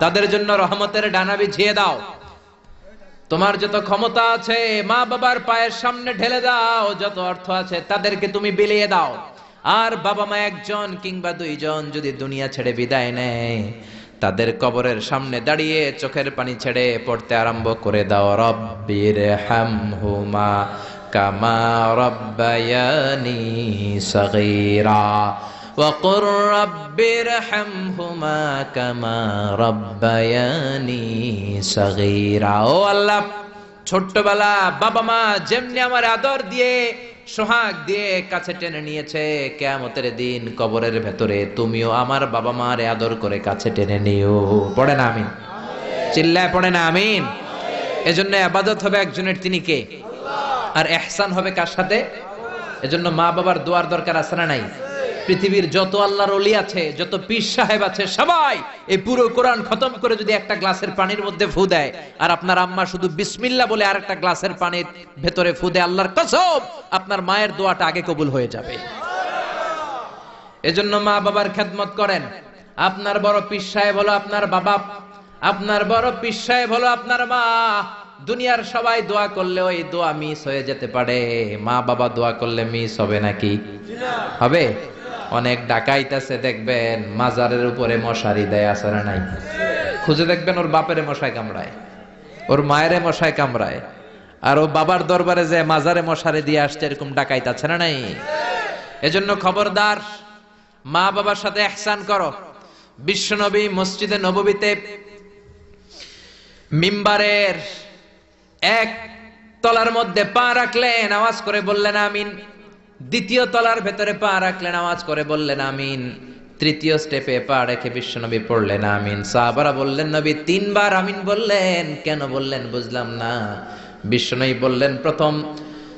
তাদের জন্য রহমতের ডানা বিছিয়ে দাও। তোমার যত ক্ষমতা আছে, মা বাবার পায়ের সামনে ঢেলে দাও, যত অর্থ আছে তাদেরকে তুমি বিলিয়ে দাও। আর বাবা মা একজন কিংবা দুইজন যদি দুনিয়া ছেড়ে বিদায় নেয়, তাদের কবরের সামনে দাঁড়িয়ে চোখের পানি ছেড়ে পড়তে আরম্ভ করে দাও। রব্বির হামহুমা কামা রব্বায়ানি সগীরা। وقل رب ارحمهما كما ربياني صغيرا ও আল্লাহ ছোট্টবেলা বাবা মা যেমনি আমার আদর দিয়ে সোহাগ দিয়ে কাছে টেনে নিয়েছে কেয়ামতের দিন কবরের ভেতরে তুমিও আমার বাবা মার আদর করে কাছে টেনে নিও পড়ে না আমিন চিল্লায় পড়ে না আমিন এজন্য আবাদত হবে একজনের তিনি কে আর এহসান হবে কার সাথে এজন্য মা বাবার দোয়ার দরকার আছে না নাই পৃথিবীর যত আল্লাহর অলি আছে, যত পীর সাহেব আছে, সবাই এই পুরো কোরআন খতম করে যদি একটা গ্লাসের পানির মধ্যে ফু দেয়, আর আপনার আম্মা শুধু বিসমিল্লা বলে আর একটা গ্লাসের পানির ভেতরে ফু দেয়, আল্লাহর কসম, আপনার মায়ের দোয়াটা আগে কবুল হয়ে যাবে। এজন্য মা বাবার খেদমত করেন, আপনার বড় পীর সাহেব হলো আপনার বাবা, আপনার বড় পীর সাহেব হলো আপনার মা, দুনিয়ার সবাই দোয়া করলে ওই দোয়া মিস হয়ে যেতে পারে, মা বাবা দোয়া করলে মিস হবে নাকি? হবে? অনেক ডাকাইতাছে দেখবেন মাজারের উপরে মশারি দেয় আছে না নাই? খুঁজে দেখবেন ওর বাপের মশাই কামড়ায়, ওর মায়েরে মশাই কামড়ায়, আর ও বাবার দরবারে যে মাজারে মশারি দিয়ে আসছে, এরকম ডাকাইত আছে না নাই? এজন্য খবরদার, মা বাবার সাথে এহসান করো। বিশ্বনবী মসজিদে নববীতে মিম্বারের এক তলার মধ্যে পা রাখলেন, আওয়াজ করে বললেন, আমিন। দ্বিতীয় তলার ভেতরে পা রাখলেন, আওয়াজ করে বললেন, আমিন। তৃতীয় স্টেপে পা রেখে বিশ্বনবী পড়লেন, আমিন। সাহাবারা বললেন, নবী, তিনবার আমিন বললেন। কেন বললেন, বুঝলাম না। বিশ্বনবী বললেন, প্রথম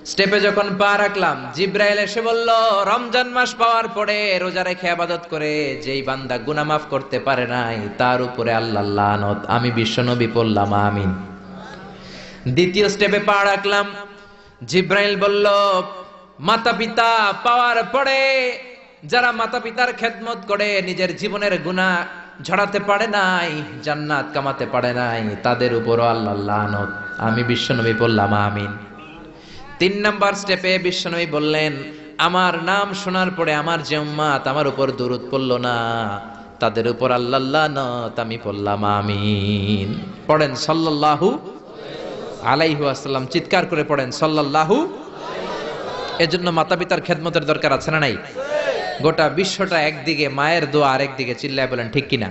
স্টেপে যখন পা রাখলাম, জিব্রাইল এসে বলল, রমজান মাস পাওয়ার পরে রোজা রেখে আবাদত করে যেই বান্দা গুনাহ মাফ করতে পারে নাই, তার উপরে আল্লাহ লানত। আমি বিশ্বনবী পড়লাম, আমিন। দ্বিতীয় স্টেপে পা রাখলাম, জিব্রাইল বলল মাতা পিতা পাওয়ার পরে যারা মাতা পিতার খেদমত করে, নিজের জীবনের গুণা ঝরাতে পারে নাই, জান্নাত কামাতে পারে নাই, তাদের উপরও আল্লাহ আমি বিশ্বনবী বললাম, আমিন। তিন নাম্বার স্টেপে বিশ্বনবী বললেন, আমার নাম শোনার পরে আমার যে উম্মাত আমার উপর দূরত পড়ল না, তাদের উপর আল্লাহ আমি পড়লাম আমিন। পড়েন সাল্লাল্লাহু আলাইহু আসসালাম চিৎকার করে পড়েন, সাল্লাল্লাহু এজন্য মাতা পিতার খেদমতের দরকার আছে না নাই? গোটা বিশ্বটা একদিকে, মায়ের দোয়া আরেকদিকে চিল্লায় বলেন, ঠিক কিনা?